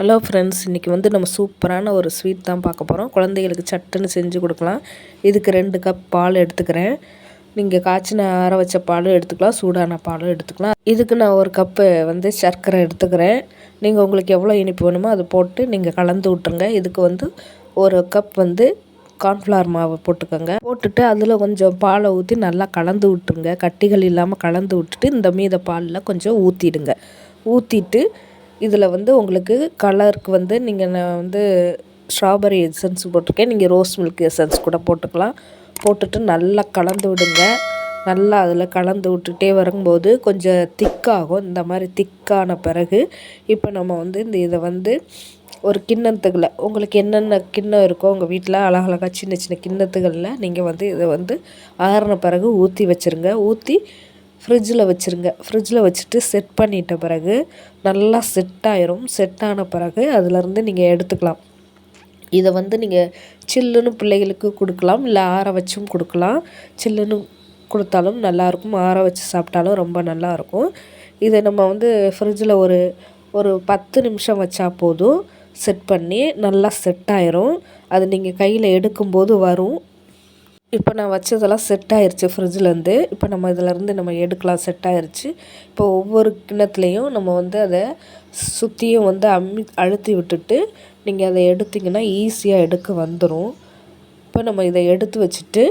Hello friends இன்றைக்கி வந்து நம்ம சூப்பரான ஒரு ஸ்வீட் தான் பார்க்க போகிறோம் குழந்தைகளுக்கு சட்டுன்னு செஞ்சு கொடுக்கலாம். இதுக்கு ரெண்டு கப் பால் எடுத்துக்கிறேன். நீங்கள் காய்ச்சின ஆற வச்ச பாலும் எடுத்துக்கலாம் சூடான பாலும் எடுத்துக்கலாம். இதுக்கு நான் ஒரு கப்பு வந்து சர்க்கரை எடுத்துக்கிறேன். நீங்கள் உங்களுக்கு எவ்வளோ இனிப்பு வேணுமோ அதை போட்டு நீங்கள் கலந்து விட்ருங்க இதுக்கு வந்து ஒரு கப் வந்து கார்ன்ஃப்ளவர் மாவு போட்டுக்கோங்க. போட்டுட்டு அதில் கொஞ்சம் பாலை ஊற்றி நல்லா கலந்து விட்டுருங்க. கட்டிகள் இல்லாமல் கலந்து விட்டுட்டு இந்த மீத பாலில் கொஞ்சம் ஊற்றிடுங்க ஊற்றிட்டு இதில் வந்து உங்களுக்கு கலருக்கு வந்து நீங்கள் நான் வந்து ஸ்ட்ராபெரி எசன்ஸ் போட்டிருக்கேன். நீங்கள் ரோஸ் மில்க் எசன்ஸ் கூட போட்டுக்கலாம். போட்டுட்டு நல்லா கலந்து விடுங்க. நல்லா அதில் கலந்து விட்டுட்டே வரும்போது கொஞ்சம் திக்காகும் இந்த மாதிரி திக்கான பிறகு இப்போ நம்ம வந்து இந்த இதை வந்து ஒரு கிண்ணத்துக்குள்ள உங்களுக்கு என்னென்ன கிண்ணம் இருக்கோ உங்கள் வீட்டில் அழகழகாக சின்ன சின்ன கிண்ணத்துகளில் நீங்கள் வந்து இதை வந்து ஆறின பிறகு ஊற்றி வச்சுருங்க. ஊற்றி ஃப்ரிட்ஜில் வச்சுருங்க. ஃப்ரிட்ஜில் வச்சுட்டு செட் பண்ணிட்ட பிறகு நல்லா செட் ஆயிரும். செட் ஆன பிறகு அதுலேருந்து நீங்கள் எடுத்துக்கலாம். இதை வந்து நீங்கள் சில்லுன்னு பிள்ளைகளுக்கு கொடுக்கலாம். இல்லை ஆற வச்சும் கொடுக்கலாம். சில்லுன்னு கொடுத்தாலும் நல்லாயிருக்கும் ஆற வச்சு சாப்பிட்டாலும் ரொம்ப நல்லாயிருக்கும் இதை நம்ம வந்து ஃப்ரிட்ஜில் ஒரு ஒரு பத்து நிமிஷம் வச்சா போதும். செட் பண்ணி நல்லா செட் ஆயிரும். அது நீங்கள் கையில் எடுக்கும்போது வரும். இப்போ நான் வச்சதெல்லாம் செட் ஆயிடுச்சு ஃப்ரிட்ஜிலேருந்து இப்போ நம்ம இதிலேருந்து நம்ம எடுக்கலாம் செட் ஆயிடுச்சு இப்போ ஒவ்வொரு கிண்ணத்துலேயும் நம்ம வந்து அதை சுற்றியும் வந்து அம்மி அழுத்தி விட்டுட்டு நீங்கள் அதை எடுத்திங்கன்னா ஈஸியாக எடுக்க வந்துடும் இப்போ நம்ம இதை எடுத்து வச்சுட்டு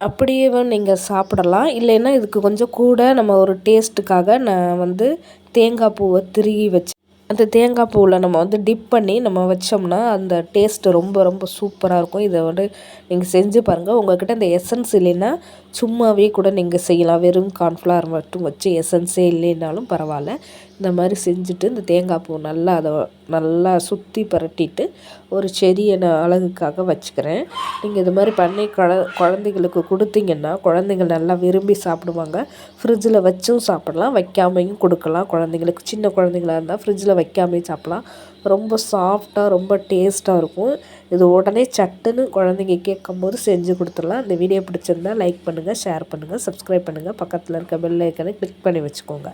அப்படியே நீங்கள் சாப்பிடலாம். இல்லைன்னா இதுக்கு கொஞ்சம் கூட நம்ம ஒரு டேஸ்ட்டுக்காக நான் வந்து தேங்காய் பூவை திருகி வச்சு அந்த தேங்காய் பூவில் நம்ம வந்து டிப் பண்ணி நம்ம வச்சோம்னா அந்த டேஸ்ட்டு ரொம்ப ரொம்ப சூப்பராக இருக்கும். இதை வந்து நீங்கள் செஞ்சு பாருங்கள் உங்கள்கிட்ட இந்த எசன்ஸ் இல்லைன்னா சும்மாவே கூட நீங்கள் செய்யலாம். வெறும் கார்ன்ஃப்ளவர் மட்டும் வச்சு எசன்ஸே இல்லைனாலும் பரவாயில்ல. இந்த மாதிரி செஞ்சுட்டு இந்த தேங்காய் பூ நல்லா அதை நல்லா சுற்றி புரட்டிட்டு ஒரு செடியை நான் அழகுக்காக வச்சுக்கிறேன். நீங்கள் இது மாதிரி பண்ணி குழ குழந்தைங்களுக்கு கொடுத்தீங்கன்னா குழந்தைங்க நல்லா விரும்பி சாப்பிடுவாங்க. ஃப்ரிட்ஜில் வச்சும் சாப்பிடலாம் வைக்காமையும் கொடுக்கலாம். குழந்தைங்களுக்கு சின்ன குழந்தைங்களா இருந்தால் ஃப்ரிட்ஜில் வைக்காமையும் சாப்பிட்லாம். ரொம்ப சாஃப்டாக ரொம்ப டேஸ்ட்டாக இருக்கும். இது உடனே சட்டுன்னு குழந்தைங்க கேட்கும்போது செஞ்சு கொடுத்துடலாம். இந்த வீடியோ பிடிச்சிருந்தா லைக் பண்ணுங்கள் ஷேர் பண்ணுங்கள் சப்ஸ்கிரைப் பண்ணுங்கள் பக்கத்தில் இருக்க பெல் ஐக்கனை கிளிக் பண்ணி வச்சுக்கோங்க.